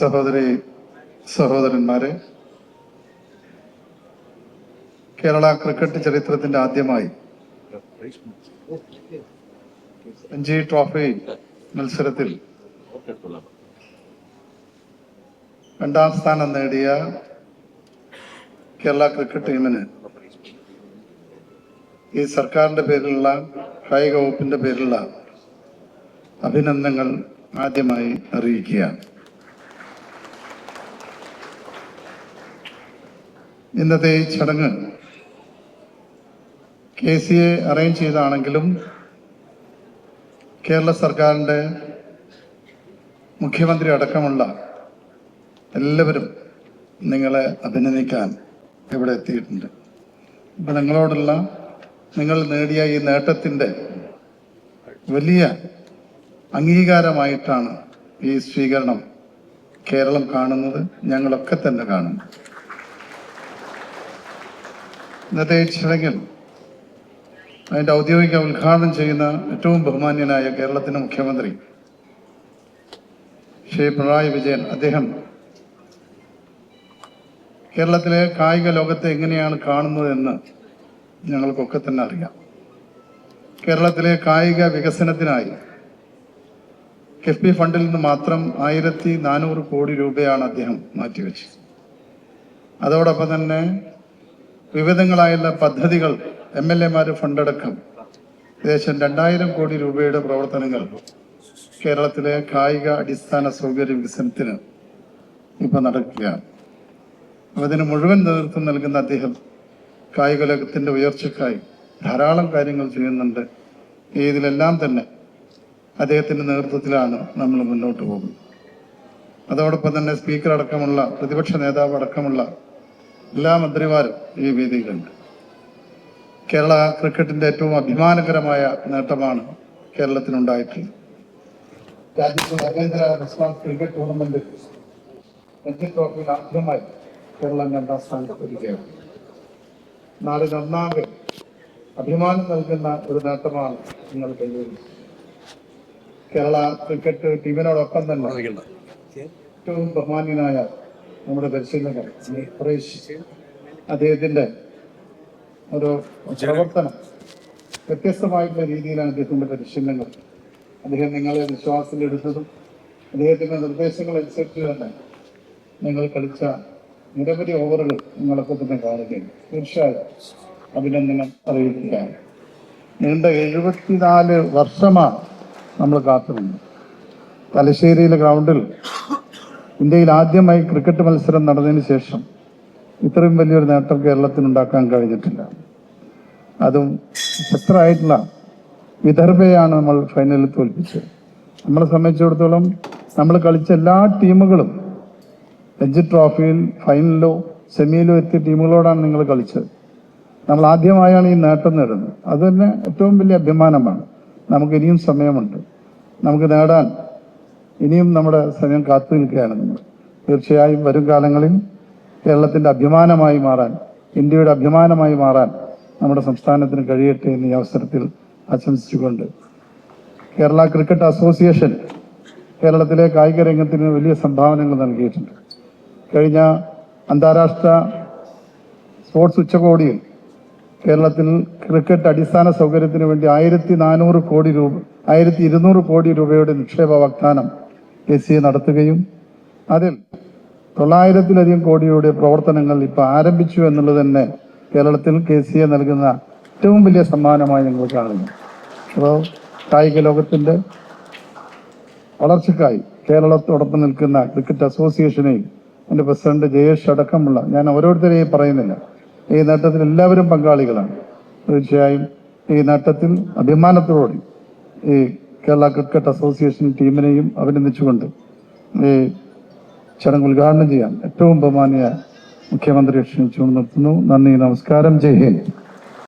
സഹോദരി സഹോദരന്മാരെ കേരള ക്രിക്കറ്റ് ചരിത്രത്തിന്റെ ആദ്യമായി രഞ്ജി ട്രോഫി മത്സരത്തിൽ രണ്ടാം സ്ഥാനം നേടിയ കേരള ക്രിക്കറ്റ് ടീമിന് ഈ സർക്കാരിന്റെ പേരിലുള്ള കായിക വകുപ്പിന്റെ പേരിലുള്ള അഭിനന്ദനങ്ങൾ ആദ്യമായി അറിയിക്കുകയാണ്. ഇന്നത്തെ ഈ ചടങ്ങ് കെ സി എ അറേഞ്ച് ചെയ്താണെങ്കിലും കേരള സർക്കാരിന്റെ മുഖ്യമന്ത്രി അടക്കമുള്ള എല്ലാവരും നിങ്ങളെ അഭിനന്ദിക്കാൻ ഇവിടെ എത്തിയിട്ടുണ്ട്. അപ്പം നിങ്ങളോടുള്ള നിങ്ങൾ നേടിയ ഈ നേട്ടത്തിന്റെ വലിയ അംഗീകാരമായിട്ടാണ് ഈ സ്വീകരണം കേരളം കാണുന്നത്. ഞങ്ങളൊക്കെ തന്നെ കാണുന്നു. ഇന്നത്തെ ചടങ്ങിൽ അതിന്റെ ഔദ്യോഗിക ഉദ്ഘാടനം ചെയ്യുന്ന ഏറ്റവും ബഹുമാന്യനായ കേരളത്തിന്റെ മുഖ്യമന്ത്രി ശ്രീ പിണറായി വിജയൻ. അദ്ദേഹം കേരളത്തിലെ കായിക ലോകത്തെ എങ്ങനെയാണ് കാണുന്നതെന്ന് ഞങ്ങൾക്കൊക്കെ തന്നെ അറിയാം. കേരളത്തിലെ കായിക വികസനത്തിനായി കിഫ്ബി ഫണ്ടിൽ നിന്ന് മാത്രം ആയിരത്തി നാനൂറ് കോടി രൂപയാണ് അദ്ദേഹം മാറ്റിവെച്ചത്. അതോടൊപ്പം തന്നെ വിവിധങ്ങളായുള്ള പദ്ധതികൾ എം എൽ എമാർ ഫണ്ടടക്കം. ഏകദേശം രണ്ടായിരം കോടി രൂപയുടെ പ്രവർത്തനങ്ങൾ കേരളത്തിലെ കായിക അടിസ്ഥാന സൗകര്യ വികസനത്തിന് ഇപ്പൊ നടക്കുകയാണ്. അപ്പൊ ഇതിന് മുഴുവൻ നേതൃത്വം നൽകുന്ന അദ്ദേഹം കായിക ലോകത്തിന്റെ ഉയർച്ചയ്ക്കായി ധാരാളം കാര്യങ്ങൾ ചെയ്യുന്നുണ്ട്. ഇതിലെല്ലാം തന്നെ അദ്ദേഹത്തിന്റെ നേതൃത്വത്തിലാണ് നമ്മൾ മുന്നോട്ട് പോകുന്നത്. അതോടൊപ്പം തന്നെ സ്പീക്കർ അടക്കമുള്ള പ്രതിപക്ഷ നേതാവ് അടക്കമുള്ള എല്ലാ മന്ത്രിമാരും ഈ വേദിയിലുണ്ട്. കേരള ക്രിക്കറ്റിന്റെ ഏറ്റവും അഭിമാനകരമായ നേട്ടമാണ് കേരളത്തിനുണ്ടായിട്ടുള്ളത്. രാജ്യത്തെ അഭ്യന്തര റെസ്പോൺസ് ക്രിക്കറ്റ് ടൂർണമെന്റിൽ രഞ്ജി ട്രോഫിയിൽ ആദ്യമായി കേരളം രണ്ടാം സ്ഥാനത്ത് വരികയാണ്. നന്നാകെ അഭിമാനം നൽകുന്ന ഒരു നേട്ടമാണ് നിങ്ങൾ കൈവരിച്ചത് കേരള ക്രിക്കറ്റ് ടീമിനോടൊപ്പം തന്നെ ഏറ്റവും ബഹുമാന്യനായ നമ്മുടെ പരിശീലകൻ പ്രവേശിച്ച് അദ്ദേഹത്തിന്റെ ഒരു പ്രവർത്തനം വ്യത്യസ്തമായിട്ടുള്ള രീതിയിലാണ് അദ്ദേഹത്തിന്റെ പരിശീലനങ്ങൾ. അദ്ദേഹം നിങ്ങളെ വിശ്വാസത്തിലെടുത്തതും അദ്ദേഹത്തിന്റെ നിർദ്ദേശങ്ങൾ അനുസരിച്ച് തന്നെ നിങ്ങൾ കളിച്ച നിരവധി ഓവറുകൾ നിങ്ങളൊക്കെ തന്നെ കാണുകയാണ് തീർച്ചയായും അഭിനന്ദനം അറിയിക്കുകയാണ്. നീണ്ട എഴുപത്തിനാല് വർഷമാണ് നമ്മൾ കാത്തുനിന്നത്. തലശ്ശേരിയിലെ ഗ്രൗണ്ടിൽ ഇന്ത്യയിൽ ആദ്യമായി ക്രിക്കറ്റ് മത്സരം നടന്നതിന് ശേഷം ഇത്രയും വലിയൊരു നേട്ടം കേരളത്തിന് ഉണ്ടാക്കാൻ കഴിഞ്ഞിട്ടില്ല. അതും ശക്തരായിട്ടുള്ള വിദർഭയാണ് നമ്മൾ ഫൈനലിൽ തോൽപ്പിച്ചത്. നമ്മളെ സംബന്ധിച്ചിടത്തോളം നമ്മൾ കളിച്ച എല്ലാ ടീമുകളും രഞ്ജി ട്രോഫിയിൽ ഫൈനലിലോ സെമിയിലോ എത്തിയ ടീമുകളോടാണ് നിങ്ങൾ കളിച്ചത്. നമ്മൾ ആദ്യമായാണ് ഈ നേട്ടം നേടുന്നത്. അത് തന്നെ ഏറ്റവും വലിയ അഭിമാനമാണ്. നമുക്ക് ഇനിയും സമയമുണ്ട്. നമുക്ക് നേടാൻ ഇനിയും നമ്മുടെ സമയം കാത്തു നിൽക്കുകയാണ് നമ്മൾ. തീർച്ചയായും വരും കാലങ്ങളിൽ കേരളത്തിന്റെ അഭിമാനമായി മാറാൻ ഇന്ത്യയുടെ അഭിമാനമായി മാറാൻ നമ്മുടെ സംസ്ഥാനത്തിന് കഴിയട്ടെ എന്ന് ഈ അവസരത്തിൽ ആശംസിച്ചുകൊണ്ട് കേരള ക്രിക്കറ്റ് അസോസിയേഷൻ കേരളത്തിലെ കായിക രംഗത്തിന് വലിയ സംഭാവനകൾ നൽകിയിട്ടുണ്ട്. കഴിഞ്ഞ അന്താരാഷ്ട്ര സ്പോർട്സ് ഉച്ചകോടിയിൽ കേരളത്തിൽ ക്രിക്കറ്റ് അടിസ്ഥാന സൗകര്യത്തിന് വേണ്ടി ആയിരത്തി നാനൂറ് കോടി രൂപ ആയിരത്തി ഇരുന്നൂറ് കോടി രൂപയുടെ നിക്ഷേപ വാഗ്ദാനം കെ സി നടത്തുകയും അതിൽ തൊള്ളായിരത്തിലധികം കോടിയുടെ പ്രവർത്തനങ്ങൾ ഇപ്പൊ ആരംഭിച്ചു എന്നുള്ളത് തന്നെ കേരളത്തിൽ കെ സി എ നൽകുന്ന ഏറ്റവും വലിയ സമ്മാനമായി ഞങ്ങൾ കാണുന്നു. അപ്പോൾ കായിക ലോകത്തിന്റെ വളർച്ചയ്ക്കായി കേരളത്തോടൊപ്പം നിൽക്കുന്ന ക്രിക്കറ്റ് അസോസിയേഷനെയും എന്റെ പ്രസിഡന്റ് ജയേഷ് അടക്കമുള്ള ഞാൻ ഓരോരുത്തരെയും പറയുന്നില്ല ഈ നേട്ടത്തിൽ എല്ലാവരും പങ്കാളികളാണ്. തീർച്ചയായും ഈ നേട്ടത്തിൽ അഭിമാനത്തോടെ ഈ കേരള ക്രിക്കറ്റ് അസോസിയേഷൻ ടീമിനെയും അഭിനന്ദിച്ചുകൊണ്ട് ഈ ചടങ്ങ് ഉദ്ഘാടനം ചെയ്യാൻ ഏറ്റവും ബഹുമാനിയ മുഖ്യമന്ത്രിയെ ക്ഷണിച്ചുകൊണ്ട് നിർത്തുന്നു. നന്ദി നമസ്കാരം. ജയ് ഹിന്ദ്.